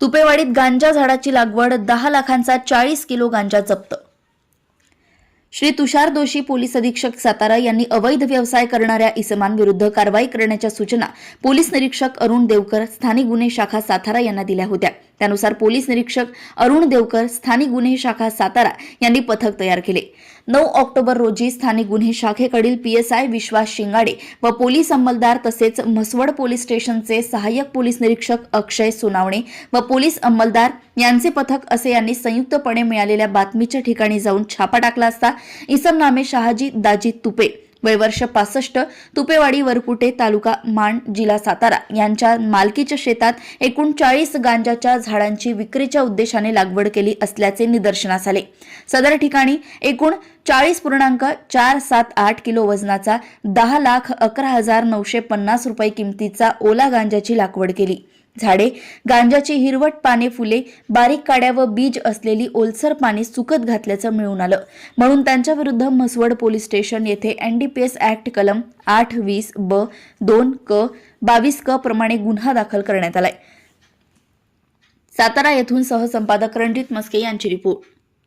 तुपेवाडीत गांजा झाडाची लागवड दहा लाखांचा चाळीस किलो गांजा जप्त. श्री तुषार दोषी पोलीस अधीक्षक सातारा यांनी अवैध व्यवसाय करणाऱ्या इसमांविरुद्ध कारवाई करण्याच्या सूचना पोलीस निरीक्षक अरुण देवकर स्थानिक गुन्हे शाखा सातारा यांना दिल्या होत्या. त्यानुसार पोलीस निरीक्षक अरुण देवकर स्थानिक गुन्हे शाखा सातारा यांनी पथक तयार केले. नऊ ऑक्टोबर रोजी स्थानिक गुन्हे शाखेकडील पीएसआय विश्वास शिंगाडे व पोलीस अंमलदार तसेच म्हसवड पोलीस स्टेशनचे सहाय्यक पोलीस निरीक्षक अक्षय सोनावणे व पोलीस अंमलदार यांचे पथक असे यांनी संयुक्तपणे मिळालेल्या बातमीच्या ठिकाणी जाऊन छापा टाकला असता इसम नामे शहाजी दाजी तुपे वय वर्ष पासष्ट तुपेवाडी वरपुटे तालुका माण जिल्हा सातारा यांच्या मालकीच्या शेतात एकूण चाळीस गांजाच्या झाडांची विक्रीच्या उद्देशाने लागवड केली असल्याचे निदर्शनास आले. सदर ठिकाणी एकूण चाळीस पूर्णांक चार सात आठ किलो वजनाचा दहा लाख अकरा हजार नऊशे पन्नास रुपये किमतीचा ओला गांजाची लागवड केली. झाडे गांजाची हिरवट पाने फुले बारीक काड्या व बीज असलेली ओलसर पाने सुकत घातल्याचं मिळून आलं. म्हणून त्यांच्या विरुद्ध म्हसवड पोलीस स्टेशन येथे एनडीपीएस ऍक्ट कलम आठ वीस ब दोन क बावीस क प्रमाणे गुन्हा दाखल करण्यात आलाय. सातारा येथून सहसंपादक रणजित मस्के यांची रिपोर्ट.